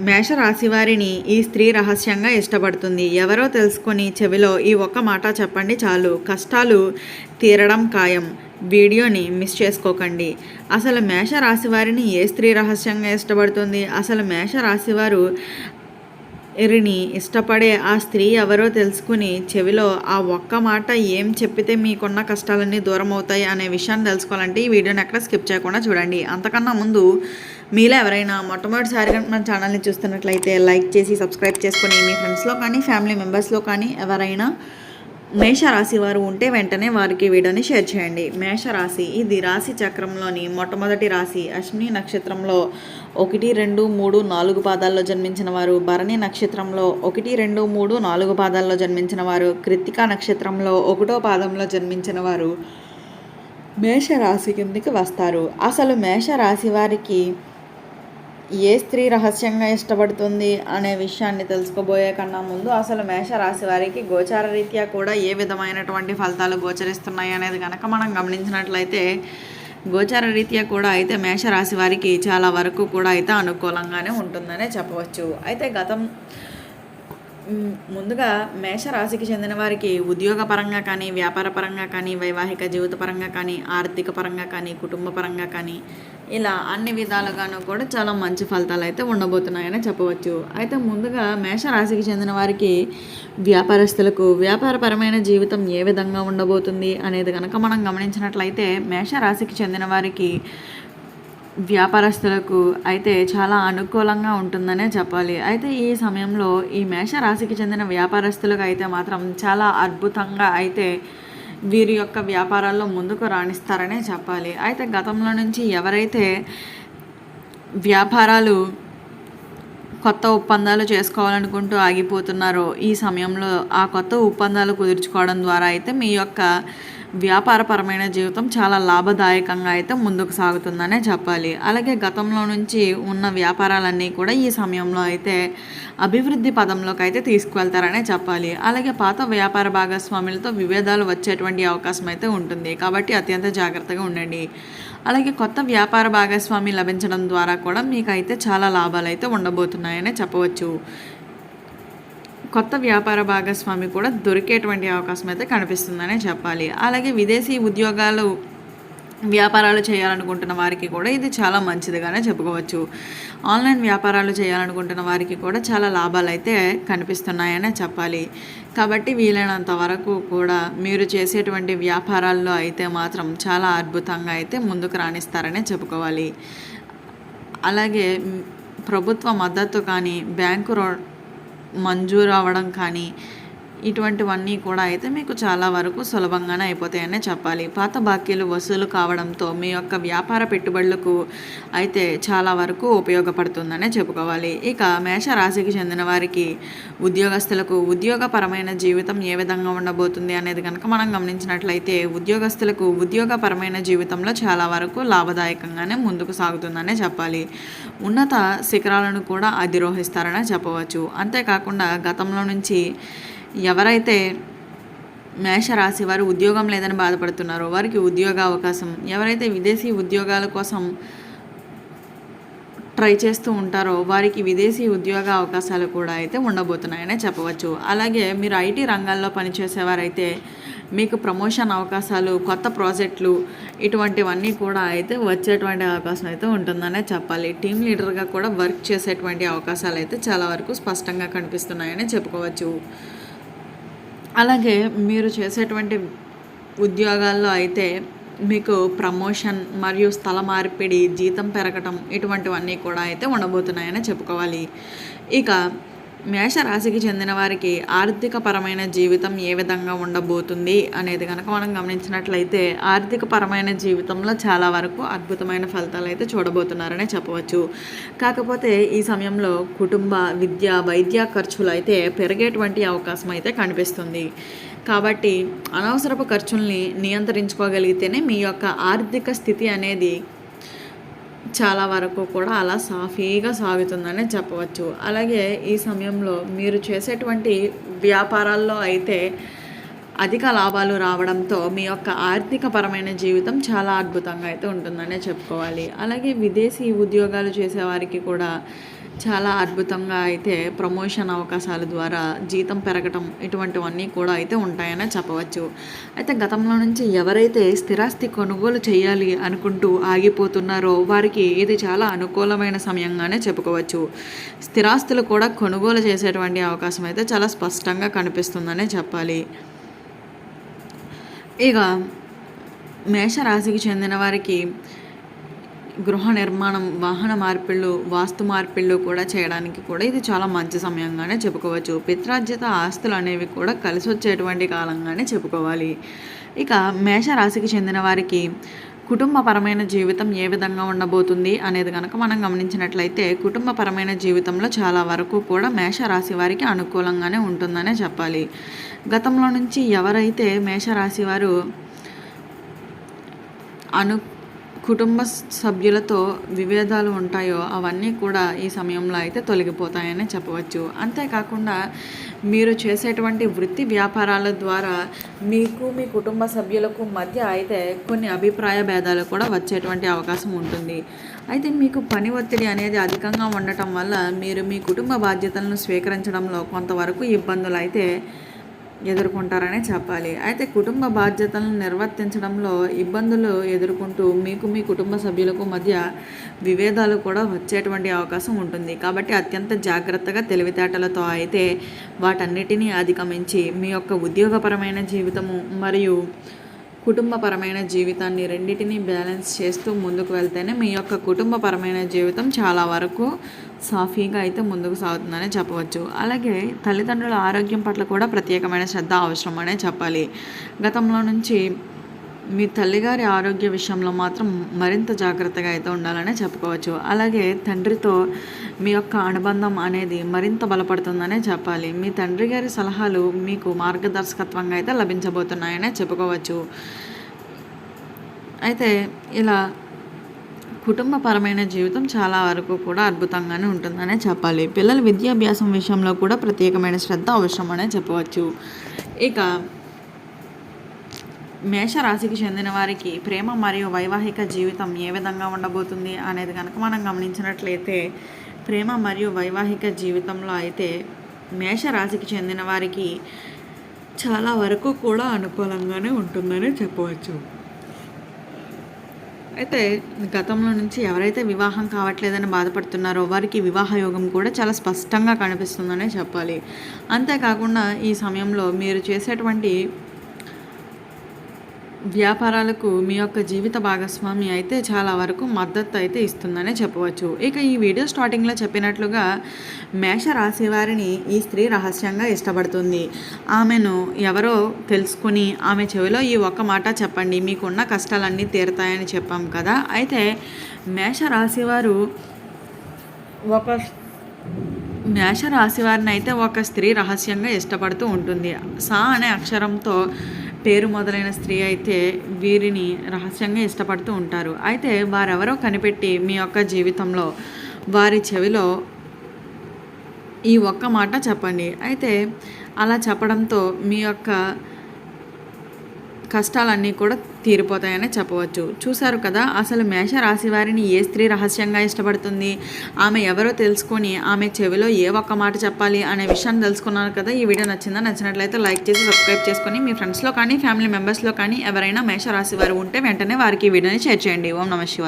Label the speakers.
Speaker 1: మేషరాశి వారిని ఈ స్త్రీ రహస్యంగా ఇష్టపడుతుంది. ఎవరో తెలుసుకొని చెవిలో ఈ ఒక్క మాట చెప్పండి చాలు. కష్టాలు తీరడం ఖాయం. వీడియోని మిస్ చేసుకోకండి. అసలు మేషరాశి వారిని ఏ స్త్రీ రహస్యంగా ఇష్టపడుతుంది? అసలు మేషరాశి వారు ఎరిని ఇష్టపడే ఆ స్త్రీ ఎవరో తెలుసుకుని చెవిలో ఆ ఒక్క మాట ఏం చెప్పితే మీకున్న కష్టాలన్నీ దూరం అవుతాయి అనే విషయాన్ని తెలుసుకోవాలంటే ఈ వీడియోని ఎక్కడ స్కిప్ చేయకుండా చూడండి. అంతకన్నా ముందు మీలో ఎవరైనా మొట్టమొదటిసారిగా మన ఛానల్ని చూస్తున్నట్లయితే లైక్ చేసి సబ్స్క్రైబ్ చేసుకొని మీ ఫ్రెండ్స్లో కానీ ఫ్యామిలీ మెంబర్స్లో కానీ ఎవరైనా మేషరాశి వారు ఉంటే వెంటనే వారికి వీడియోని షేర్ చేయండి. మేషరాశి ఇది రాశి చక్రంలోని మొట్టమొదటి రాశి. అశ్విని నక్షత్రంలో ఒకటి రెండు మూడు నాలుగు పాదాల్లో జన్మించిన వారు. భరణి నక్షత్రంలో ఒకటి రెండు మూడు నాలుగు పాదాల్లో జన్మించిన వారు. కృత్తికా నక్షత్రంలో ఒకటో పాదంలో జన్మించిన వారు మేషరాశి కిందికి వస్తారు. అసలు మేషరాశి వారికి ఏ స్త్రీ రహస్యంగా ఇష్టపడుతుంది అనే విషయాన్ని తెలుసుకోబోయే కన్నా ముందు అసలు మేషరాశి వారికి గోచార రీత్యా కూడా ఏ విధమైనటువంటి ఫలితాలు గోచరిస్తున్నాయి అనేది కనుక మనం గమనించినట్లయితే గోచార రీత్యా కూడా అయితే మేషరాశి వారికి చాలా వరకు కూడా అయితే అనుకూలంగానే ఉంటుందనే చెప్పవచ్చు. అయితే గతం ముందుగా మేషరాశికి చెందిన వారికి ఉద్యోగ పరంగా కానీ వ్యాపార పరంగా కానీ వైవాహిక జీవిత పరంగా కానీ ఆర్థిక పరంగా కానీ కుటుంబ పరంగా కానీ ఇలా అన్ని విధాలుగాను కూడా చాలా మంచి ఫలితాలు అయితే ఉండబోతున్నాయని చెప్పవచ్చు. అయితే ముందుగా మేషరాశికి చెందిన వారికి వ్యాపారస్తులకు వ్యాపారపరమైన జీవితం ఏ విధంగా ఉండబోతుంది అనేది కనుక మనం గమనించినట్లయితే మేషరాశికి చెందిన వారికి వ్యాపారస్తులకు అయితే చాలా అనుకూలంగా ఉంటుందనే చెప్పాలి. అయితే ఈ సమయంలో ఈ మేషరాశికి చెందిన వ్యాపారస్తులకు అయితే మాత్రం చాలా అద్భుతంగా అయితే వీరి యొక్క వ్యాపారాల్లో ముందుకు రాణిస్తారనే చెప్పాలి. అయితే గతంలో నుంచి ఎవరైతే వ్యాపారాలు కొత్త ఒప్పందాలు చేసుకోవాలనుకుంటూ ఆగిపోతున్నారో ఈ సమయంలో ఆ కొత్త ఒప్పందాలు కుదుర్చుకోవడం ద్వారా అయితే మీ యొక్క వ్యాపారపరమైన జీవితం చాలా లాభదాయకంగా అయితే ముందుకు సాగుతుందనే చెప్పాలి. అలాగే గతంలో నుంచి ఉన్న వ్యాపారాలన్నీ కూడా ఈ సమయంలో అయితే అభివృద్ధి పదంలోకి అయితే తీసుకువెళ్తారనే చెప్పాలి. అలాగే పాత వ్యాపార భాగస్వాములతో విభేదాలు వచ్చేటువంటి అవకాశం అయితే ఉంటుంది. కాబట్టి అత్యంత జాగ్రత్తగా ఉండండి. అలాగే కొత్త వ్యాపార భాగస్వామి లభించడం ద్వారా కూడా మీకు అయితే చాలా లాభాలు అయితే ఉండబోతున్నాయనే చెప్పవచ్చు. కొత్త వ్యాపార భాగస్వామి కూడా దొరికేటువంటి అవకాశం అయితే కనిపిస్తుందనే చెప్పాలి. అలాగే విదేశీ ఉద్యోగాలు వ్యాపారాలు చేయాలనుకుంటున్న వారికి కూడా ఇది చాలా మంచిదిగానే చెప్పుకోవచ్చు. ఆన్లైన్ వ్యాపారాలు చేయాలనుకుంటున్న వారికి కూడా చాలా లాభాలు అయితే కనిపిస్తున్నాయనే చెప్పాలి. కాబట్టి వీలైనంత వరకు కూడా మీరు చేసేటువంటి వ్యాపారాల్లో అయితే మాత్రం చాలా అద్భుతంగా అయితే ముందుకు రాణిస్తారనే చెప్పుకోవాలి. అలాగే ప్రభుత్వ మద్దతు కానీ బ్యాంకు మంజూరు అవ్వడం కానీ ఇటువంటివన్నీ కూడా అయితే మీకు చాలా వరకు సులభంగానే అయిపోతాయనే చెప్పాలి. పాత బాకీలు వసూలు కావడంతో మీ యొక్క వ్యాపార పెట్టుబడులకు అయితే చాలా వరకు ఉపయోగపడుతుందనే చెప్పుకోవాలి. ఇక మేషరాశికి చెందిన వారికి ఉద్యోగస్తులకు ఉద్యోగపరమైన జీవితం ఏ విధంగా ఉండబోతుంది అనేది కనుక మనం గమనించినట్లయితే ఉద్యోగస్తులకు ఉద్యోగపరమైన జీవితంలో చాలా వరకు లాభదాయకంగానే ముందుకు సాగుతుందనే చెప్పాలి. ఉన్నత శిఖరాలను కూడా అధిరోహిస్తారనే చెప్పవచ్చు. అంతేకాకుండా గతంలో నుంచి ఎవరైతే మేషరాశి వారు ఉద్యోగం లేదని బాధపడుతున్నారో వారికి ఉద్యోగ అవకాశం ఎవరైతే విదేశీ ఉద్యోగాల కోసం ట్రై చేస్తూ ఉంటారో వారికి విదేశీ ఉద్యోగ అవకాశాలు కూడా అయితే ఉండబోతున్నాయనే చెప్పవచ్చు. అలాగే మీరు ఐటీ రంగాల్లో పనిచేసేవారైతే మీకు ప్రమోషన్ అవకాశాలు కొత్త ప్రాజెక్టులు ఇటువంటివన్నీ కూడా అయితే వచ్చేటువంటి అవకాశం అయితే ఉంటుందనే చెప్పాలి. టీం లీడర్గా కూడా వర్క్ చేసేటువంటి అవకాశాలు అయితే చాలా వరకు స్పష్టంగా కనిపిస్తున్నాయని చెప్పుకోవచ్చు. అలాగే మీరు చేసేటువంటి ఉద్యోగాల్లో అయితే మీకు ప్రమోషన్ మరియు స్థల మార్పిడి జీతం పెరగటం ఇటువంటివన్నీ కూడా అయితే ఉండబోతున్నాయని చెప్పుకోవాలి. ఇక మేషరాశికి చెందిన వారికి ఆర్థిక పరమైన జీవితం ఏ విధంగా ఉండబోతుంది అనేది కనుక మనం గమనించినట్లయితే ఆర్థిక పరమైన జీవితంలో చాలా వరకు అద్భుతమైన ఫలితాలు అయితే చూడబోతున్నారనే చెప్పవచ్చు. కాకపోతే ఈ సమయంలో కుటుంబ విద్య వైద్య ఖర్చులు అయితే పెరిగేటువంటి అవకాశం అయితే కనిపిస్తుంది. కాబట్టి అనవసరపు ఖర్చుల్ని నియంత్రించుకోగలిగితేనే మీ యొక్క ఆర్థిక స్థితి అనేది చాలా వరకు కూడా అలా సాఫీగా సాగుతుందనే చెప్పవచ్చు. అలాగే ఈ సమయంలో మీరు చేసేటువంటి వ్యాపారాల్లో అయితే అధిక లాభాలు రావడంతో మీ యొక్క ఆర్థిక పరమైన జీవితం చాలా అద్భుతంగా అయితే ఉంటుందనే చెప్పుకోవాలి. అలాగే విదేశీ ఉద్యోగాలు చేసేవారికి కూడా చాలా అద్భుతంగా అయితే ప్రమోషన్ అవకాశాల ద్వారా జీతం పెరగటం ఇటువంటివన్నీ కూడా అయితే ఉంటాయనే చెప్పవచ్చు. అయితే గతంలో నుంచి ఎవరైతే స్థిరాస్తి కొనుగోలు చేయాలి అనుకుంటూ ఆగిపోతున్నారో వారికి ఇది చాలా అనుకూలమైన సమయంగానే చెప్పుకోవచ్చు. స్థిరాస్తులు కూడా కొనుగోలు చేసేటువంటి అవకాశం అయితే చాలా స్పష్టంగా కనిపిస్తుందనే చెప్పాలి. ఇక మేషరాశికి చెందిన వారికి గృహ నిర్మాణం వాహన మార్పిళ్ళు వాస్తు మార్పిళ్ళు కూడా చేయడానికి కూడా ఇది చాలా మంచి సమయంగానే చెప్పుకోవచ్చు. పిత్రార్జిత ఆస్తులు అనేవి కూడా కలిసి వచ్చేటువంటి కాలంగానే చెప్పుకోవాలి. ఇక మేషరాశికి చెందిన వారికి కుటుంబపరమైన జీవితం ఏ విధంగా ఉండబోతుంది అనేది కనుక మనం గమనించినట్లయితే కుటుంబపరమైన జీవితంలో చాలా వరకు కూడా మేషరాశి వారికి అనుకూలంగానే ఉంటుందనే చెప్పాలి. గతంలో నుంచి ఎవరైతే మేషరాశి వారు అను కుటుంబ సభ్యులతో విభేదాలు ఉంటాయో అవన్నీ కూడా ఈ సమయంలో అయితే తొలగిపోతాయని చెప్పవచ్చు. అంతేకాకుండా మీరు చేసేటువంటి వృత్తి వ్యాపారాల ద్వారా మీకు మీ కుటుంబ సభ్యులకు మధ్య అయితే కొన్ని అభిప్రాయ భేదాలు కూడా వచ్చేటువంటి అవకాశం ఉంటుంది. అయితే మీకు పని ఒత్తిడి అనేది అధికంగా ఉండటం వల్ల మీరు మీ కుటుంబ బాధ్యతలను స్వీకరించడంలో కొంతవరకు ఇబ్బందులు అయితే ఎదుర్కొంటారనే చెప్పాలి. అయితే కుటుంబ బాధ్యతలను నిర్వర్తించడంలో ఇబ్బందులు ఎదుర్కొంటూ మీకు మీ కుటుంబ సభ్యులకు మధ్య విభేదాలు కూడా వచ్చేటువంటి అవకాశం ఉంటుంది. కాబట్టి అత్యంత జాగ్రత్తగా తెలివితేటలతో అయితే వాటన్నిటినీ అధిగమించి మీ యొక్క ఉద్యోగపరమైన జీవితము మరియు కుటుంబపరమైన జీవితాన్ని రెండింటినీ బ్యాలెన్స్ చేస్తూ ముందుకు వెళ్తేనే మీ యొక్క కుటుంబపరమైన జీవితం చాలా వరకు సాఫీగా అయితే ముందుకు సాగుతుందని చెప్పవచ్చు. అలాగే తల్లిదండ్రుల ఆరోగ్యం పట్ల కూడా ప్రత్యేకమైన శ్రద్ధ అవసరం అనే చెప్పాలి. గతంలో నుంచి మీ తల్లిగారి ఆరోగ్య విషయంలో మాత్రం మరింత జాగ్రత్తగా అయితే ఉండాలనే చెప్పుకోవచ్చు. అలాగే తండ్రితో మీ యొక్క అనుబంధం అనేది మరింత బలపడుతుందనే చెప్పాలి. మీ తండ్రి గారి సలహాలు మీకు మార్గదర్శకత్వంగా అయితే లభించబోతున్నాయనే చెప్పుకోవచ్చు. అయితే ఇలా కుటుంబపరమైన జీవితం చాలా వరకు కూడా అద్భుతంగానే ఉంటుందనే చెప్పాలి. పిల్లల విద్యాభ్యాసం విషయంలో కూడా ప్రత్యేకమైన శ్రద్ధ అవసరమనే చెప్పవచ్చు. ఇక మేషరాశికి చెందిన వారికి ప్రేమ మరియు వైవాహిక జీవితం ఏ విధంగా ఉండబోతుంది అనేది కనుక మనం గమనించినట్లయితే ప్రేమ మరియు వైవాహిక జీవితంలో అయితే మేషరాశికి చెందిన వారికి చాలా వరకు కూడా అనుకూలంగానే ఉంటుందని చెప్పవచ్చు. అయితే గతంలో నుంచి ఎవరైతే వివాహం కావట్లేదని బాధపడుతున్నారో వారికి వివాహ యోగం కూడా చాలా స్పష్టంగా కనిపిస్తుందనే చెప్పాలి. అంతేకాకుండా ఈ సమయంలో మీరు చేసేటువంటి వ్యాపారాలకు మీ యొక్క జీవిత భాగస్వామి అయితే చాలా వరకు మద్దతు అయితే ఇస్తుందనే చెప్పవచ్చు. ఇక ఈ వీడియో స్టార్టింగ్లో చెప్పినట్లుగా మేష రాశి వారిని ఈ స్త్రీ రహస్యంగా ఇష్టపడుతుంది. ఆమెను ఎవరో తెలుసుకుని ఆమె చెవిలో ఈ ఒక్క మాట చెప్పండి మీకున్న కష్టాలన్నీ తీరుతాయని చెప్పాం కదా. అయితే మేష రాశి వారు ఒక మేష రాశి వారిని అయితే ఒక స్త్రీ రహస్యంగా ఇష్టపడుతూ ఉంటుంది. సా అనే అక్షరంతో పేరు మొదలైన స్త్రీ అయితే వీరిని రహస్యంగా ఇష్టపడుతూ ఉంటారు. అయితే వారెవరో కనిపెట్టి మీ యొక్క జీవితంలో వారి చెవిలో ఈ ఒక్క మాట చెప్పండి. అయితే అలా చెప్పడంతో మీ యొక్క కష్టాలన్నీ కూడా తీరిపోతాయని చెప్పవచ్చు. చూశారు కదా అసలు మేష రాశి వారిని ఏ స్త్రీ రహస్యంగా ఇష్టపడుతుంది? ఆమె ఎవరో తెలుసుకొని ఆమె చెవిలో ఏ ఒక్క మాట చెప్పాలి అనే విషయాన్ని తెలుసుకున్నారు కదా ఈ వీడియో నచ్చిందా? నచ్చినట్లయితే లైక్ చేసి సబ్స్క్రైబ్ చేసుకొని మీ ఫ్రెండ్స్లో కానీ ఫ్యామిలీ మెంబర్స్లో కానీ ఎవరైనా మేష రాశి వారు ఉంటే వెంటనే వారికి ఈ వీడియోని షేర్ చేయండి. ఓం నమ శివాయ